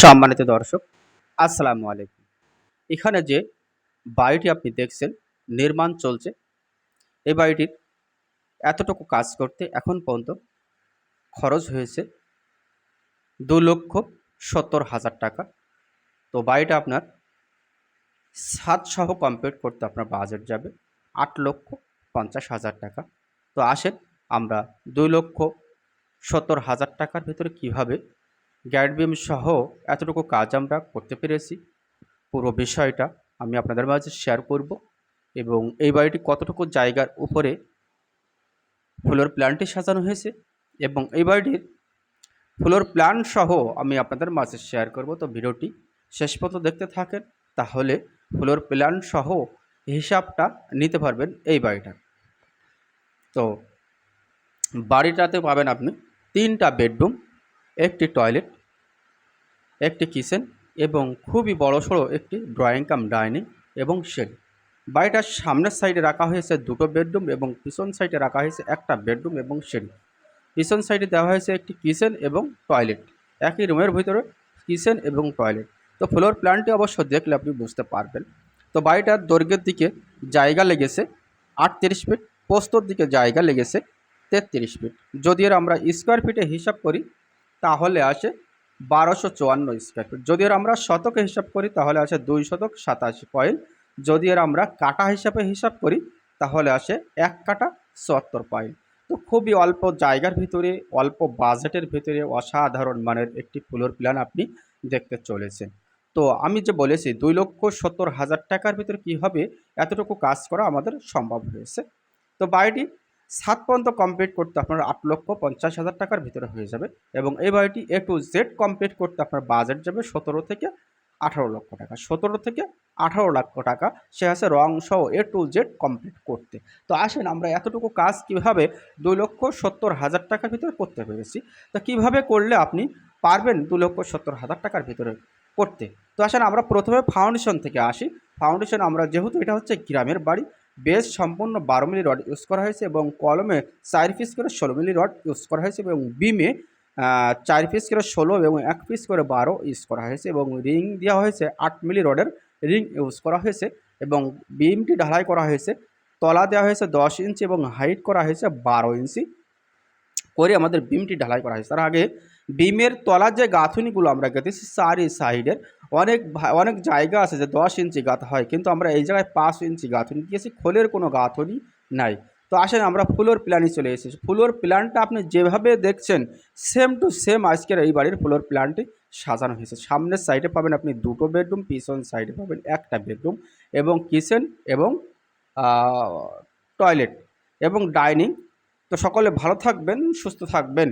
সম্মানিত দর্শক, আসসালামু আলাইকুম। এখানে যে বাড়িটি আপনি দেখছেন, নির্মাণ চলছে। এই বাড়িটির এতটুকু কাজ করতে এখন পর্যন্ত খরচ হয়েছে দু লক্ষ সত্তর হাজার টাকা। তো বাড়িটা আপনার সাত সহ কমপ্লিট করতে আপনার বাজেট যাবে আট লক্ষ পঞ্চাশ হাজার টাকা। তো আসেন আমরা দুই লক্ষ সত্তর হাজার টাকার ভিতরে কীভাবে গ্যাড বিম সহ এতটুকু কাজ আমরা করতে পেরেছি। পুরো বিষয়টা আমি আপনাদের মাঝে শেয়ার করব এবং এই বাড়িটি কতটুকু জায়গার উপরে ফুলের প্ল্যান্টে সাজানো হয়েছে এবং এই বাড়িটির ফুলের প্ল্যান সহ আমি আপনাদের মাঝে শেয়ার করব। তো ভিডিওটি শেষ পর্যন্ত দেখতে থাকেন, তাহলে ফুলের প্ল্যান সহ হিসাবটা নিতে পারবেন এই বাড়িটার। তো বাড়িটাতে পাবেন আপনি তিনটা বেডরুম একটি টয়লেট, একটি কিচেন এবং খুবই বড়সড় একটি ড্রয়িং কাম ডাইনিং এবং সিঁড়ি বাড়িটার সামনের সাইডে রাখা হয়েছে দুটো বেডরুম এবং পিছন সাইডে রাখা হয়েছে একটা বেডরুম এবং সিঁড়ি পিছন সাইডে দেওয়া হয়েছে একটি কিচেন এবং টয়লেট। একই রুমের ভিতরে কিচেন এবং টয়লেট। তো ফ্লোর প্ল্যানটি অবশ্য দেখলে আপনি বুঝতে পারবেন। তো বাড়িটার দৈর্ঘ্যের দিকে জায়গা লেগেছে আটত্রিশ ফিট পোস্তর দিকে জায়গা লেগেছে তেত্রিশ ফিট। যদি আমরা স্কোয়ার ফিটে হিসাব করি তাহলে আসে বারোশো চুয়ান্ন স্কোয়ার ফিট। যদি এর আমরা শতকে হিসাব করি, তাহলে আসে দুই শতক সাতাশি পয়েন্ট। যদি এর আমরা কাটা হিসাবে হিসাব করি, তাহলে আসে এক কাটা চুয়াত্তর পয়েন্ট। তো খুবই অল্প জায়গার ভিতরে, অল্প বাজেটের ভিতরে অসাধারণ মানের একটি ফ্লোর প্ল্যান আপনি দেখতে চলেছেন। তো আমি যে বলেছি, দুই লক্ষ সত্তর হাজার টাকার ভিতরে কী হবে, এতটুকু কাজ করা আমাদের সম্ভব হয়েছে। তো বাড়িটি সাত পর্যন্ত কমপ্লিট করতে আপনার আট লক্ষ পঞ্চাশ হাজার টাকার ভিতরে হয়ে যাবে এবং এই বাড়িটি এ টু জেড কমপ্লিট করতে আপনার বাজেট যাবে সতেরো থেকে আঠারো লক্ষ টাকা। সতেরো থেকে আঠারো লক্ষ টাকা সে আছে রং সহ এ টু জেড কমপ্লিট করতে। তো আসেন আমরা এতটুকু কাজ কীভাবে দুই লক্ষ সত্তর হাজার টাকার ভিতরে করতে পেরেছি, তো কীভাবে করলে আপনি পারবেন দু লক্ষ সত্তর হাজার টাকার ভিতরে করতে? তো আসেন আমরা প্রথমে ফাউন্ডেশন থেকে আসি। ফাউন্ডেশন আমরা যেহেতু এটা হচ্ছে গ্রামের বাড়ি বেস সম্পূর্ণ বারো মিলি রড ইউজ করা হয়েছে এবং কলমে চার পিস করে ষোলো মিলি রড ইউজ করা হয়েছে এবং বিমে চার পিস করে ষোলো এবং এক পিস করে বারো ইউজ করা হয়েছে এবং রিং দেওয়া হয়েছে আট মিলি রডের রিং ইউজ করা হয়েছে এবং বিমটি ঢালাই করা হয়েছে। তলা দেওয়া হয়েছে দশ ইঞ্চি এবং হাইট করা হয়েছে বারো ইঞ্চি করে আমাদের বিমটি ঢালাই করা হয়েছে। তার আগে বিমের তলার যে গাঁথুনিগুলো আমরা গেঁথেছি, চারি সাইডের অনেক অনেক জায়গা আছে যে দশ ইঞ্চি গাঁথা হয়, কিন্তু আমরা এই জায়গায় পাঁচ ইঞ্চি গাঁথুনি দিয়েছি খোলের কোনো গাঁথুনি নাই। তো আসেন আমরা ফুলোর প্ল্যানে চলে এসেছি। ফুলোর প্ল্যানটা আপনি যেভাবে দেখছেন সেম টু সেম আজকের এই বাড়ির ফুলোর প্ল্যানটি সাজানো হয়েছে। সামনের সাইডে পাবেন আপনি দুটো বেডরুম পিছন সাইডে পাবেন একটা বেডরুম এবং কিচেন এবং টয়লেট এবং ডাইনিং তো সকলে ভালো থাকবেন, সুস্থ থাকবেন।